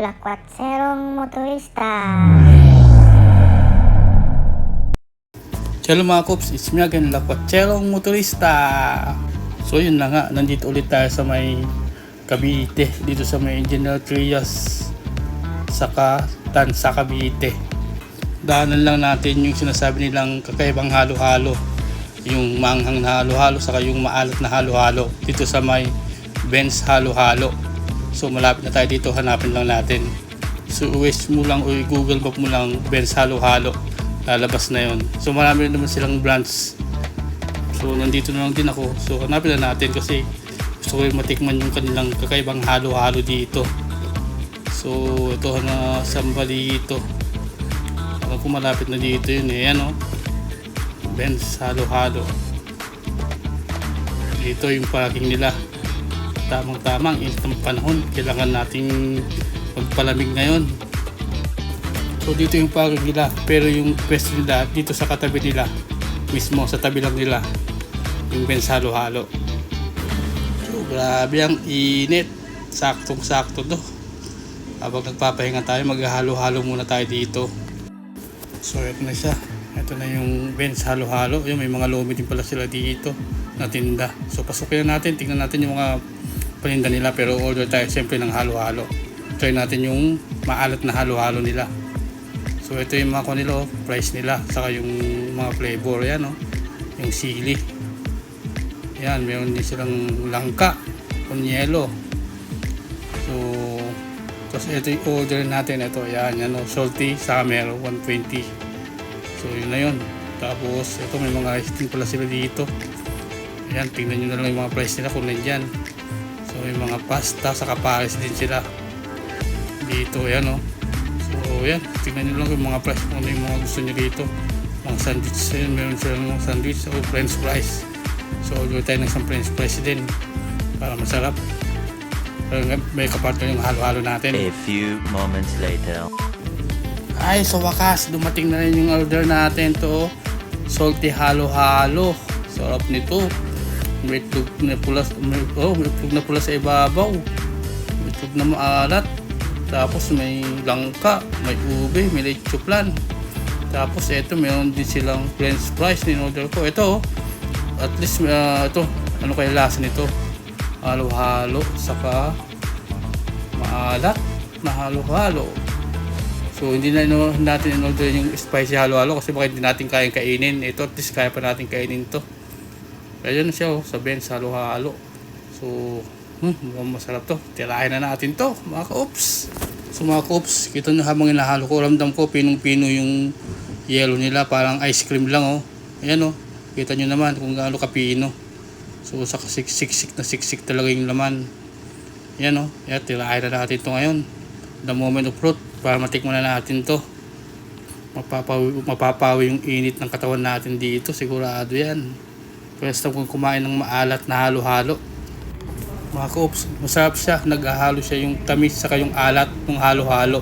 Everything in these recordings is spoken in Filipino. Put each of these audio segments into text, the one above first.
Lakwatserong motorista. Hello mga Kops, it's me again, Lakwatserong Motorista. So yun na nga, nandito ulit tayo sa may Cavite, dito sa may General Trias, saka Tansa Cavite. Daanan lang natin yung sinasabi nilang kakaibang halo-halo. Yung maanghang na halo-halo, saka yung maalat na halo-halo. Dito sa may Benz halo-halo. So malapit na tayo dito, hanapin lang natin. So US mo lang o i-google map mo lang Benz halo-halo. Lalabas na yon so marami rin naman silang brands. So nandito na lang din ako. So hanapin na natin kasi gusto ko yung matikman yung kanilang kakaibang halo-halo dito. So ito na sambalito alam ko malapit na dito yun eh. Ano Benz halo-halo. Dito yung parking nila tamang tamang init ng panahon kailangan nating magpalamig ngayon So dito yung parking nila, pero yung pwesto nila dito sa katabi nila, mismo sa tabi lang nila, yung Benz halo-halo. So grabe ang init, saktong sakto to. Habang nagpapahinga tayo, maghahalo-halo muna tayo dito. So ito na siya, ito na yung Benz halo-halo, yung may mga lomi din pala sila dito na tinda. So pasukin na natin, tingnan natin yung mga paninda nila, pero order tayo siyempre ng halo-halo. Try natin yung maalat na halo-halo nila. So ito yung mga kanilo, price nila, saka yung mga flavor yan, no? yung sili. Yan, meron din silang langka, con yelo. So, tapos ito yung order natin, ito, yan, yan, no? salty, meron 120. So yun na yun. Tapos ito may mga cream pala sila dito. Ayan, tingnan nyo na lang yung mga price nila kung nandyan. So may mga pasta, saka pares din sila. Dito, yan, no? So yan, tingnan nyo lang yung mga price kung ano yung mga gusto nyo dito. Mga sandwich, yun, meron silang mga sandwich o french fries. So order tayo ng isang french fries din para masarap. May kapartner yung halo-halo natin. A few moments later. Ay, sa wakas, dumating na rin yung order natin to. Salty halo-halo. Sarap nito. May itlog na pula, may, oh, may itlog na pula sa ibabaw. May itlog na maalat. Tapos may langka, may ube, may leche plan. Tapos ito, meron din silang french fries in order ko. Ito, oh, at least uh, ito, ano kaya lasa nito? Halo-halo, saka maalat na halo-halo. So hindi na ino, natin in-order yung spicy halo-halo kasi baka hindi natin kayang kainin. Ito at least kaya pa natin kainin to. Kaya yun siya oh, sa Benz halo-halo. So, hmm, masarap to. Tirahin na natin to, mga ka-oops. So mga ka-oops, kita nyo habang inahalo ko, ramdam ko pinong-pino yung yellow nila. Parang ice cream lang oh. Ayan oh, kita nyo naman kung gaano kapino. So sa siksik na siksik talaga yung laman. Yan oh, yan, tirahin na natin to ngayon. The moment of truth para matikman na natin to mapapawi, mapapawi yung init ng katawan natin dito sigurado yan pwesta kung kumain ng maalat na halo-halo. Mga koops masarap siya. Naghahalo siya yung tamis saka yung alat ng halo-halo.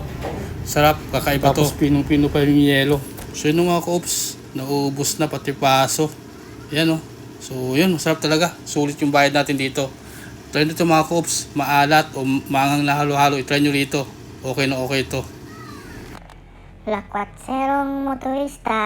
Sarap kakaiba to. Pinong pino pa yung yelo. So yun mga koops naubos na pati paso. Yan oh. So yun masarap talaga. Sulit yung bayad natin dito. Try nyo ito mga koops maalat o maangang na halo-halo itry nyo rito. Okay na okay to. Lakwatserong motorista.